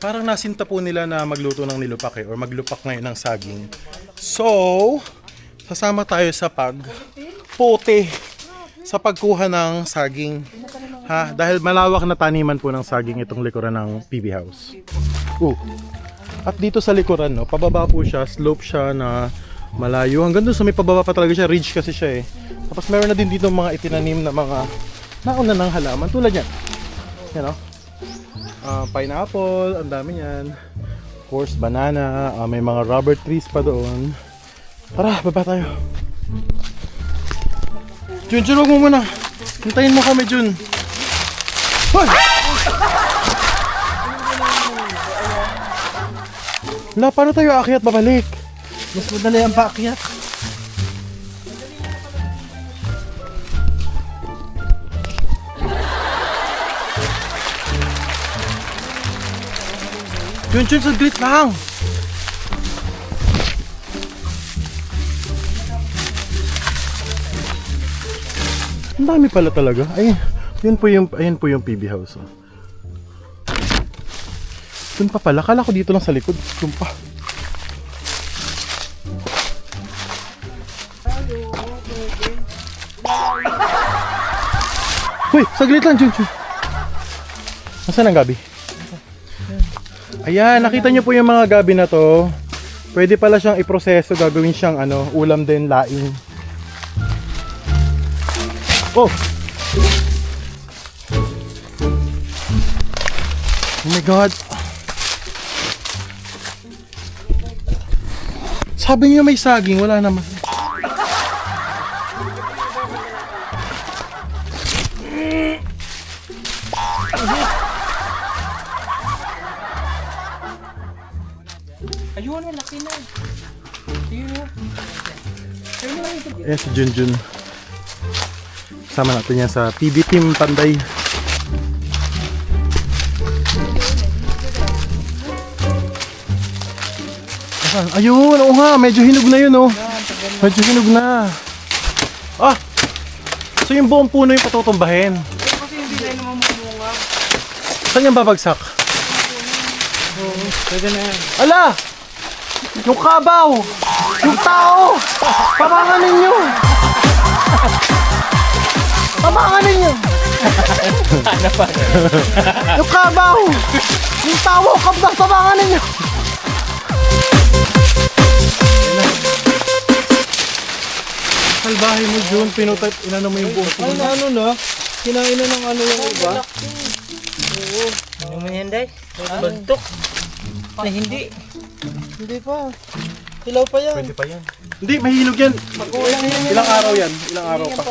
Parang nasinta po nila na magluto ng nilupak eh, or maglupak ngayon ng saging. So, sasama tayo sa pag puti sa pagkuha ng saging. Ha? Dahil malawak na taniman po ng saging itong likuran ng PB House. Uh. At dito sa likuran, no, pababa po siya, slope siya na malayo. Hanggang doon sa may pababa pa talaga siya, ridge kasi siya eh. Tapos meron na din dito mga itinanim na mga nauna ng halaman tulad yan. Yan o. Ah, pineapple, ang dami yan. Of course, banana, ah, may mga rubber trees pa doon. Tara, baba tayo. Jun, Jun, mo muna. Hintayin mo kami, Jun. Hoy! Wala, paano tayo aakyat babalik? Mas madali ang paakyat. Jun, Jun, saglit lang! Ang dami pala talaga. Ay, yun po yung, ayun po yung PB house. Oh. Dun pa pala. Kala ko dito lang sa likod. Dun pa. Uy, saglit lang, Jun, Jun. Nasaan ang gabi? Ayan, nakita niyo po yung mga gabi na to. Pwede pala siyang iproseso, gagawin siyang ano, ulam din, laing. Oh! Oh my God! Sabi niyo may saging, wala naman. Ayan si Junjun. Kasama natin yan sa PB Team Panday. Ayun, oo nga, medyo hinog na yun oh. Medyo hinog na. Ah! So yung buong puno yung patutumbahin. Kasi hindi na naman mamunga. Saan yung babagsak? Pwede na yan. Ala! Yung kabaw! Yung tao! Pamangan ninyo! Pamangan ninyo! yung kabaw! Yung tao! Kabdas! Pamangan ninyo! Salbahe mo, Jun. Pinutay, inano mo yung buong Ano, ano na? Kinain na ng ano yung iba? Ano mo yan, Day? Bagtok. Na hindi. Hindi pa. Hilaw pa yan. Pwede pa yan. Hindi, mahinog yan. Ilang araw yan? Ilang araw pa?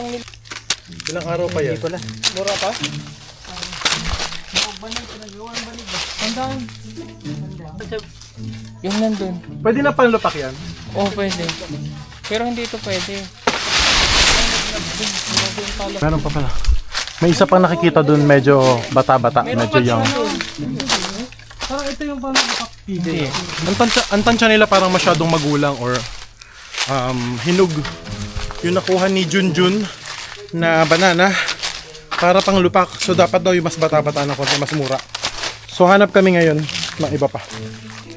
Ilang araw pa yan? Mura pa? Yung nandun. Pwede na panlupak yan? Oo, oh, pwede. Pero hindi ito pwede. Meron pa pala. May isa pang nakikita dun medyo bata-bata, medyo young. Parang ito yung pang Hindi. Ang tansya, ang tansya nila parang masyadong magulang or um, hinog. Yung nakuha ni Junjun na banana para pang lupak. So dapat daw yung mas bata-bata na konti, mas mura. So hanap kami ngayon ng iba pa.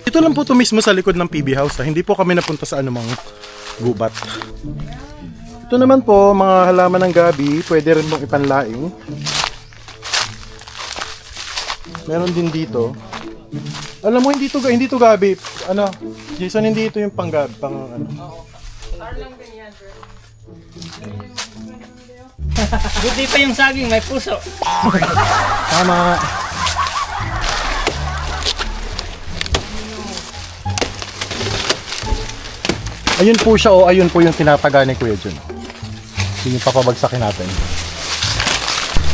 Ito lang po to mismo sa likod ng PB House. Ha? Hindi po kami napunta sa anumang gubat. Ito naman po, mga halaman ng gabi, pwede rin pong ipanlaing. Meron din dito. Alam mo, hindi to, hindi to gabi. Ano, Jason, hindi ito yung panggab, pang ano. Buti pa yung saging, may puso. Tama. Ayun po siya o ayun po yung tinataga ni Kuya Jun. Yun yung papabagsakin natin.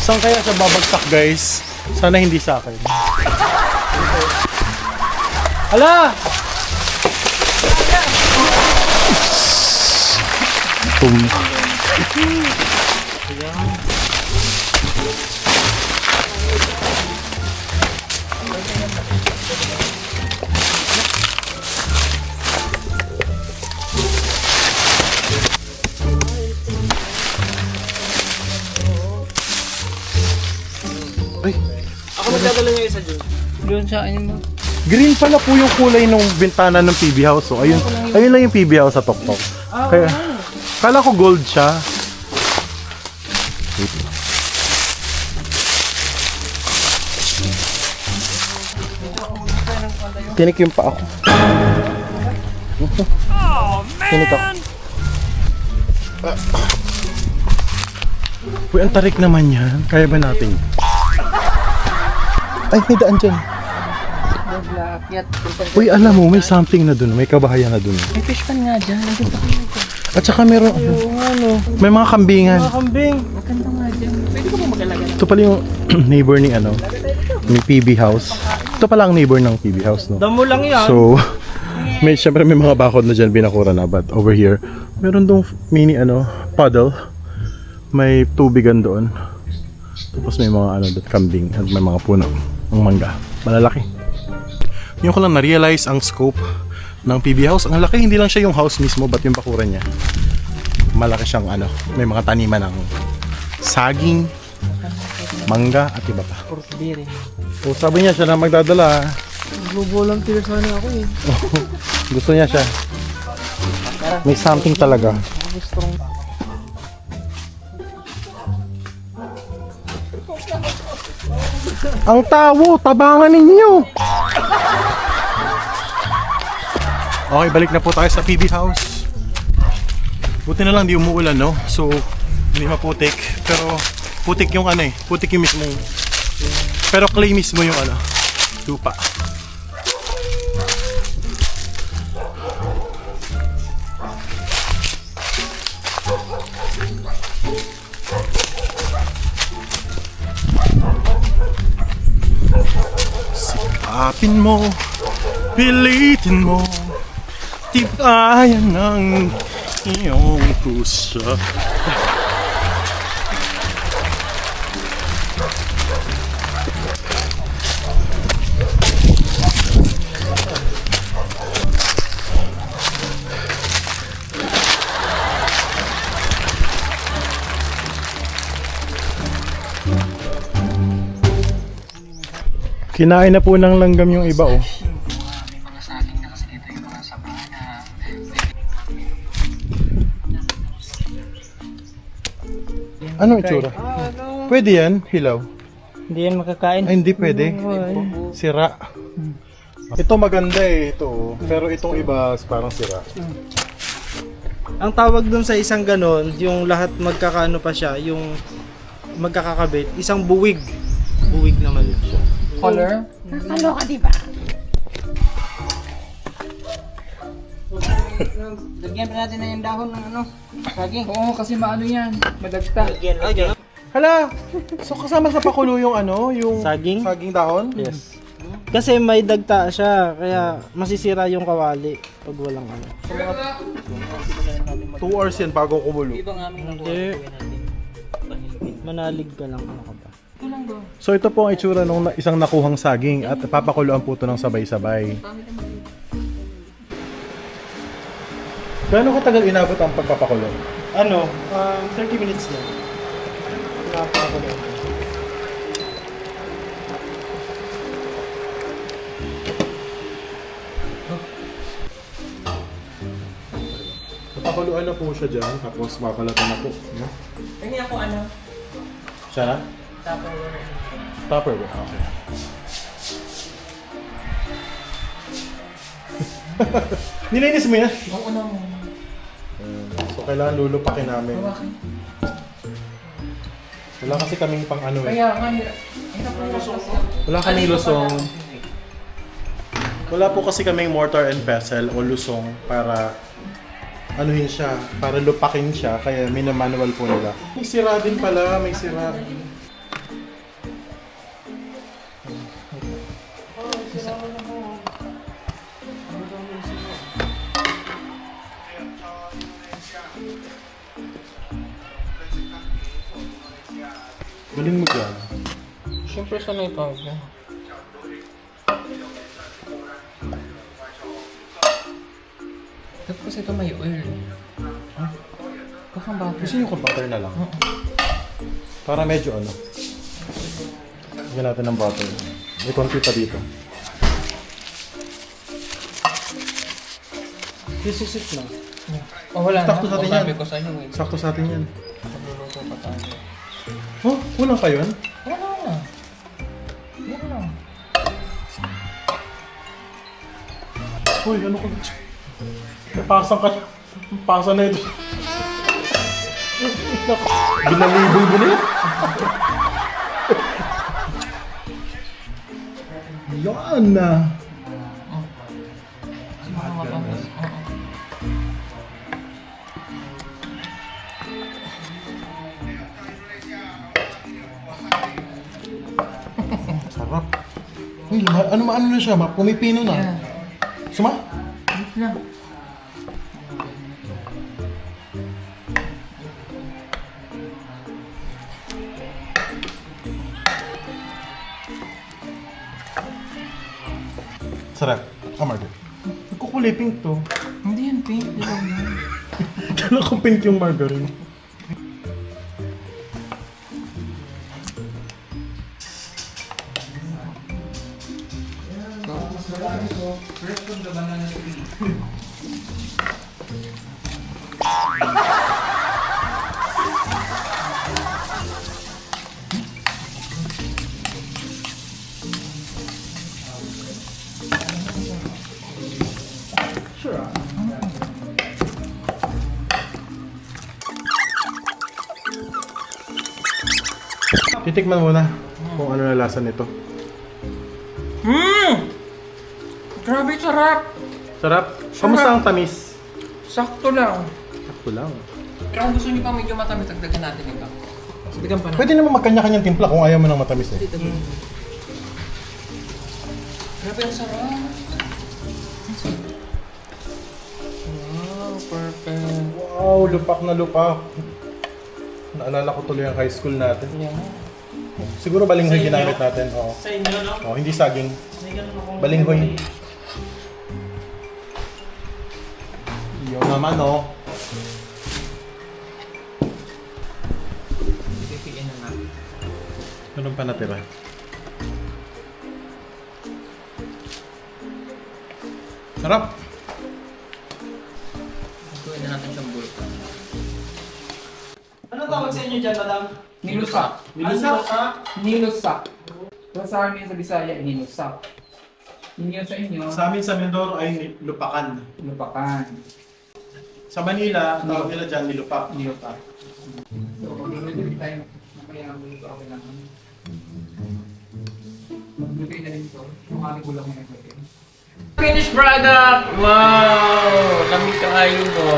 Saan kaya siya babagsak guys? Sana hindi sa akin. Hala! Boom. Ay, Ako magdadala niya isa dyan. Doon sa ano mo. Green pala po yung kulay ng bintana ng PB House. So, ayun, ayun lang yung PB House sa Toktok. Kaya, kala ko gold siya. Wait lang. Tinik yung pa ako. Tinik ako. Uy, ang tarik naman yan. Kaya ba natin? Ay, may daan dyan. Uy, alam mo, may something na dun. May kabahayan na dun. May fish pan nga dyan. Nandito pa At saka meron, Yung ano, may mga kambingan. mga kambing. Maganda nga dyan. Pwede ko ba mag-alaga? Ito pala yung neighbor ni ano, ni PB House. Ito pala ang neighbor ng PB House, no? Damo lang yan. So, may syempre may mga bakod na dyan binakura na but over here, meron dong mini ano, puddle. May tubigan doon. Tapos may mga ano, doon, kambing at may mga puno ng mangga. Malalaki. Yung ko lang na-realize ang scope ng PB House. Ang laki, hindi lang siya yung house mismo, but yung bakuran niya. Malaki siyang ano, may mga taniman ng saging, mangga at iba pa. Fruit beer eh. So sabi niya siya na magdadala. Nagbo-volunteer sana ako eh. Gusto niya siya. May something talaga. Ang tawo, tabangan ninyo. Okay, balik na po tayo sa PB house. Buti na lang di umuulan, no? So, hindi maputik. Pero, putik yung ano eh. Putik yung mismong... Pero clay mismo yung ano, lupa. Sikapin mo, pilitin mo, tibayan ng iyong puso. Kinain na po ng langgam yung iba oh. Anong itsura? Pwede yan, hilaw. Hindi yan makakain. Ay, hindi pwede. Sira. Ito maganda eh, ito. Pero itong iba parang sira. Ang tawag dun sa isang ganon, yung lahat magkakaano pa siya, yung magkakakabit, isang buwig. Buwig naman yun siya. Color? Nakaloka, di ba? Lagyan pa natin na yung dahon ng ano. Saging. Oo, kasi maano yan. Madagta. Hala! So kasama sa pakulo yung ano, yung Saging? saging dahon? Yes. Kasi may dagta siya, kaya masisira yung kawali pag walang ano. 2 hours yan bago kumulo. Ibang aming Hindi. Manalig ka lang ano ka ba? So ito po ang itsura ng isang nakuhang saging at papakuluan po ito ng sabay-sabay. Gaano katagal inabot ang pagpapakulo? Ano, um, 30 minutes lang. Napakakulo. Papakuluan na po siya dyan, tapos mabalatan na po. No? Hindi ako ano. Siya na? Tupperware. Tupperware, okay. Nilinis mo yan? Oo na mo. Kailangan lulupakin namin. Wala kasi kaming pang ano eh. Kaya nga, hirap. Hirap lusong ko. Wala kaming lusong. Wala po kasi kaming mortar and pestle o lusong para anuhin siya, para lupakin siya, kaya minamanual po nila. May sira din pala, may sira. Galing mo dyan. Siyempre, sanay tawag niya. Tapos ito may oil. Huh? Baka butter. Gusto niyo butter na lang? Oo. Para medyo ano. Lagyan natin ng butter. May konti pa dito. This is it lang. Oh, wala Sakto na. sa atin yan. Sabi sa inyo. eh. Sakto sa atin yan. Pagluluto. Oh, kulang pa yun? Wala na. Yan lang. Uy, ano ka? Napasang ka. Pasa na ito. Binalibol mo na yan. Yan na. Uy, ma- ano maano na siya? Ma- Pumipino na. Suma? Wait lang. Sarap. Ah, Margaret. Nagkukulay pink to. Hindi yan, pink. Hindi. Kala ko pink yung margarine. Titikman muna kung ano na lasa nito. Mmm! Grabe sarap! Sarap. Kamusta ang tamis? Sakto lang. Sakto lang. Pero kung gusto niyo pa medyo matamis, dagdagan natin ito. Dagdagan pa Pwede naman magkanya-kanyang timpla kung ayaw mo ng matamis eh. Grabe ang sarap. Wow, lupak na lupak. Naalala ko tuloy ang high school natin. Yan. Siguro balinghoy ginamit natin. Oo. Sa inyo, no? Oh, hindi saging. May ganun akong- Balinghoy. Yun naman oh. Pipiin na. Meron pa natira. Sarap. Ano tawag sa inyo dyan, madam? Nilusak. Nilusak? Nilusak. Pero sa amin sa Bisaya, nilusak. Yun sa inyo, Sa amin sa Mindoro ay lupakan. lupakan. Sa Manila, tawag nila dyan nilupak. Nilupak. So, magluluto tayo. Mamaya ang luto ako lang. Magluluto na rin ito. Yung aming gulang na naglagay. Finished product! Wow! Lamig ka kayo mo.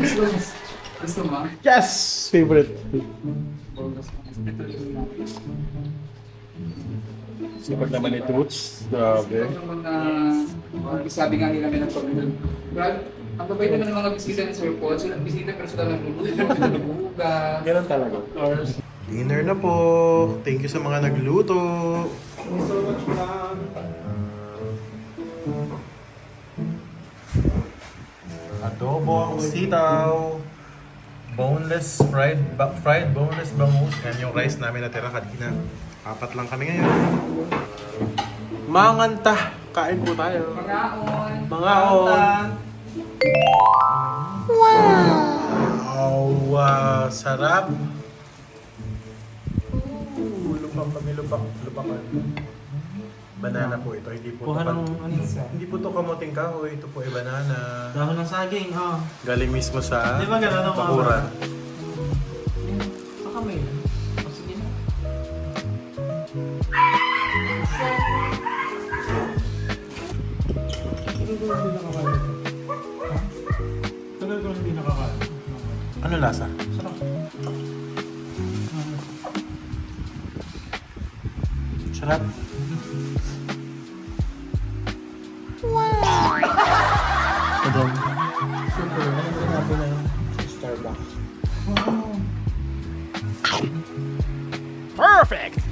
Bonus, bonus. Gusto mo? Yes! Favorite. Bonus. Ito yung natin. Sipag naman ni Toots. Grabe. Sabi nga nila may nagpapilun. Brad, ang babay naman ng mga bisita ni Sir Paul. Sila bisita pero sila nagluluto, nagbubuga. Ganun talaga. Dinner na po. Thank you sa mga nagluto. Thank you so much, madam. Adobo ang sitaw. Boneless fried ba- fried boneless bangus. Yan yung rice namin natira kanina. Apat lang kami ngayon. Manganta. Kain po tayo. Pagkaon. Mangaon. Wow! Wow! Sarap! Ooh, lupak kami, lupak. Lupakan. Banana po ito. Hindi po Kuha ito. ng ano. Hindi po ito kamuting kahoy. Ito po ay banana. Dahon ng saging, oh. Galing mismo sa Di ba ganun ang mga bakuran. Baka may. O sige na. Tagal ko hindi nakakain. Ano lasa? Sarap. Sarap. Wow! Super. Ano na? Starbucks. Perfect!